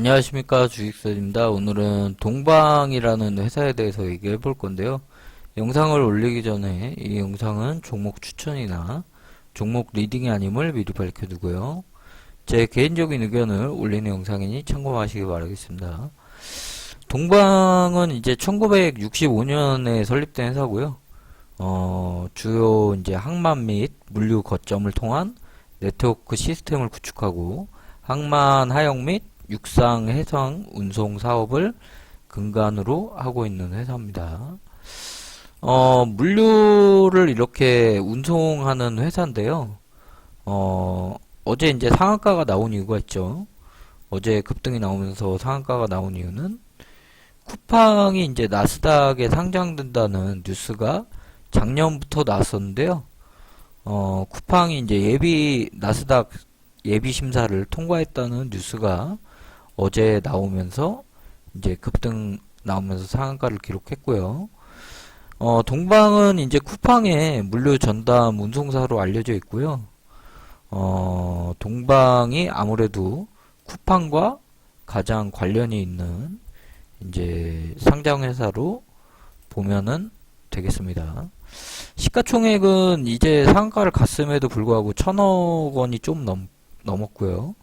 안녕하십니까 주식서입니다. 오늘은 동방이라는 회사에 대해서 얘기해 볼 건데요. 영상을 올리기 전에 이 영상은 종목 추천이나 종목 리딩이 아님을 미리 밝혀두고요. 제 개인적인 의견을 올리는 영상이니 참고하시기 바라겠습니다. 동방은 이제 1965년에 설립된 회사고요. 어, 주요 이제 항만 및 물류 거점을 통한 네트워크 시스템을 구축하고 항만 하역 및 육상, 해상, 운송 사업을 근간으로 하고 있는 회사입니다. 어, 물류를 이렇게 운송하는 회사인데요. 어, 어제 이제 상한가가 나온 이유가 있죠. 어제 급등이 나오면서 상한가가 나온 이유는 쿠팡이 이제 나스닥에 상장된다는 뉴스가 작년부터 나왔었는데요. 어, 쿠팡이 이제 예비, 나스닥 예비 심사를 통과했다는 뉴스가 어제 나오면서 이제 급등 나오면서 상한가를 기록했고요. 어, 동방은 이제 쿠팡의 물류 전담 운송사로 알려져 있고요. 어, 동방이 아무래도 쿠팡과 가장 관련이 있는 이제 상장 회사로 보면은 되겠습니다. 시가총액은 이제 상한가를 갔음에도 불구하고 천억 원이 좀 넘, 넘었고요.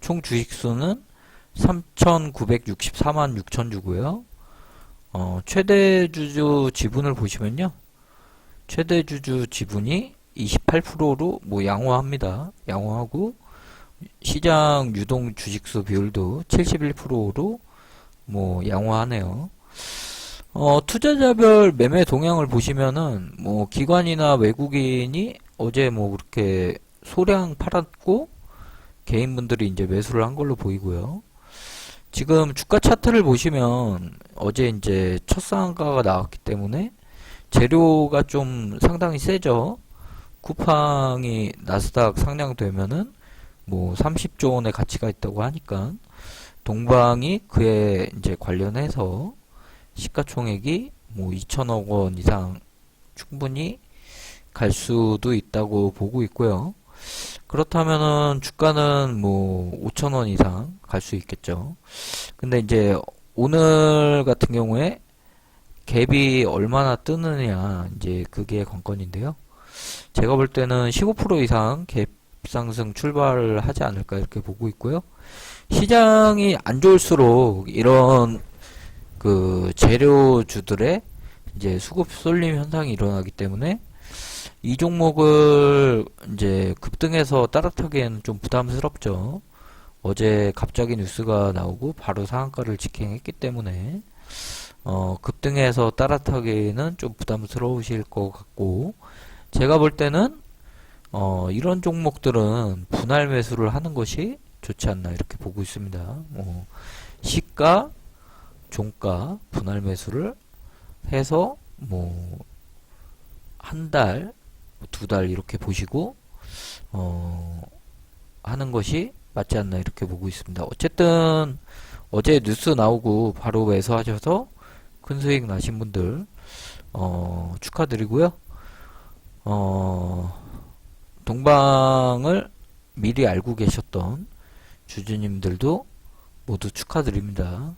총 주식수는 3,964만 6천 주고요. 어, 최대 주주 지분을 보시면요. 최대 주주 지분이 28%로 뭐 양호합니다. 양호하고 시장 유동 주식수 비율도 71%로 뭐 양호하네요. 어, 투자자별 매매 동향을 보시면은 뭐 기관이나 외국인이 어제 뭐 그렇게 소량 팔았고 개인분들이 이제 매수를 한 걸로 보이고요. 지금 주가 차트를 보시면 어제 이제 첫 상한가가 나왔기 때문에 재료가 좀 상당히 세죠. 쿠팡이 나스닥 상장되면은 뭐 30조 원의 가치가 있다고 하니까 동방이 그에 이제 관련해서 시가총액이 뭐 2천억 원 이상 충분히 갈 수도 있다고 보고 있고요. 그렇다면은 주가는 뭐 5천 원 이상 갈 수 있겠죠. 근데 이제 오늘 같은 경우에 갭이 얼마나 뜨느냐 이제 그게 관건인데요. 제가 볼 때는 15% 이상 갭 상승 출발을 하지 않을까 이렇게 보고 있고요. 시장이 안 좋을수록 이런 그 재료주들의 이제 수급 쏠림 현상이 일어나기 때문에 이 종목을 이제 급등해서 따라타기에는 좀 부담스럽죠. 어제 갑자기 뉴스가 나오고 바로 상한가를 직행했기 때문에 어, 급등해서 따라타기에는 좀 부담스러우실 것 같고 제가 볼 때는 어, 이런 종목들은 분할 매수를 하는 것이 좋지 않나 이렇게 보고 있습니다. 어, 시가, 종가 분할 매수를 해서 뭐 한 달, 두 달 이렇게 보시고 어, 하는 것이 맞지 않나 이렇게 보고 있습니다. 어쨌든 어제 뉴스 나오고 바로 매수하셔서 큰 수익 나신 분들 어, 축하드리고요. 어, 동방을 미리 알고 계셨던 주주님들도 모두 축하드립니다.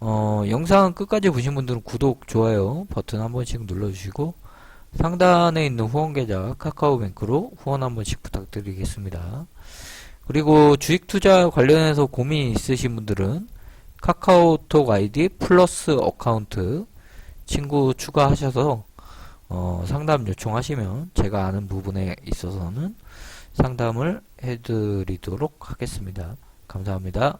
어, 영상 끝까지 보신 분들은 구독, 좋아요 버튼 한 번씩 눌러주시고 상단에 있는 후원 계좌 카카오뱅크로 후원 한 번씩 부탁드리겠습니다. 그리고 주식 투자 관련해서 고민 있으신 분들은 카카오톡 아이디 플러스 어카운트 친구 추가하셔서 어, 상담 요청하시면 제가 아는 부분에 있어서는 상담을 해드리도록 하겠습니다. 감사합니다.